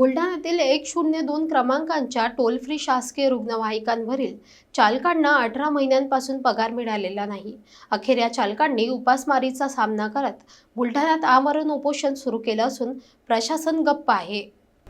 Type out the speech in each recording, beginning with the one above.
बुलढाण्यातील एक शून्य दोन क्रमांकांच्या टोल फ्री शासकीय रुग्णवाहिकांवरील चालकांना अठरा महिन्यांपासून पगार मिळालेला नाही. अखेर या चालकांनी उपासमारीचा सामना करत बुलढाण्यात आमरण उपोषण सुरू केलं असून प्रशासन गप्प आहे.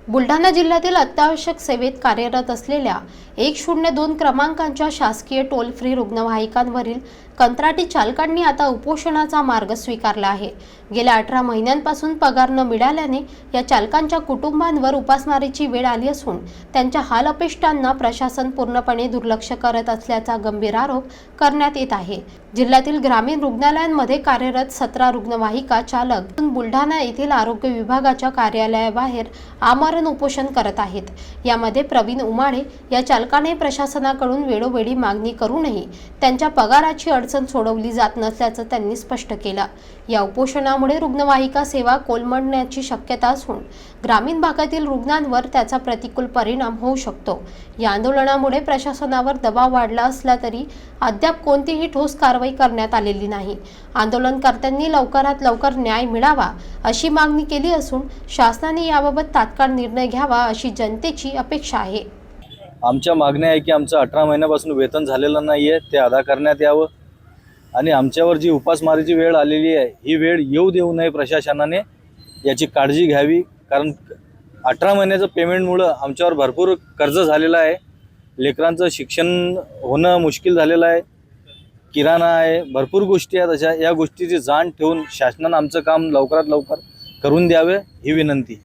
बुलढाणा जिल्ह्यातील अत्यावश्यक सेवेत कार्यरत असलेल्या एक शून्य दोन क्रमांकांच्या शासकीय टोल फ्री रुग्णवाहिकांवरील कंत्राटी चालकांनी आता उपोषणाचा मार्ग स्वीकारला आहे. गेल्या अठरा महिन्यांपासून पगार न मिळाल्याने या चालकांच्या कुटुंबांवर उपासमारीची वेळ आली असून त्यांच्या हालअपेष्टांना प्रशासन पूर्णपणे दुर्लक्ष करत असल्याचा गंभीर आरोप करण्यात येत आहे. जिल्ह्यातील ग्रामीण रुग्णालयांमध्ये कार्यरत सतरा रुग्णवाहिका चालक बुलढाणा येथील आरोग्य विभागाच्या कार्यालयाबाहेर आमरण उपोषण करत आहेत. यामध्ये प्रवीण उमाळे या चालकाने प्रशासनाकडून वेळोवेळी मागणी करूनही त्यांच्या पगाराची अडचण सोडवली जात नसल्याचं त्यांनी स्पष्ट केलं. या उपोषणामुळे रुग्णवाहिका सेवा कोलमडण्याची शक्यता असून ग्रामीण भागातील रुग्णांवर त्याचा प्रतिकूल परिणाम होऊ शकतो. या आंदोलनामुळे प्रशासनावर दबाव वाढला असला तरी अद्याप कोणतीही ठोस कारवाई करण्यात आलेली नाही. आंदोलनकर्त्यांनी लवकरात लवकर न्याय मिळावा अशी मागणी केली असून शासनाने याबाबत तात्काळ निर्णय घ्यावा अशी जनतेची अपेक्षा आहे. आमच्या मागण्या आहे की आमचं अठरा महिन्यापासून वेतन झालेलं नाही आहे ते अदा करण्यात यावं. आणि आमच्यावर जी उपासमारीची वेळ आलेली आहे ही वेळ येऊ देऊ नये प्रशासनाने याची काळजी घ्यावी. कारण अठरा महिन्याचं पेमेंटमुळं आमच्यावर भरपूर कर्ज झालेलं आहे. लेकरांचं शिक्षण होणं मुश्किल झालेलं आहे. किराणा आहे भरपूर गोष्टी आहेत. अशा या गोष्टीची जाण ठेवून शासनानं आमचं काम लवकरात लवकर करून द्यावे ही विनंती.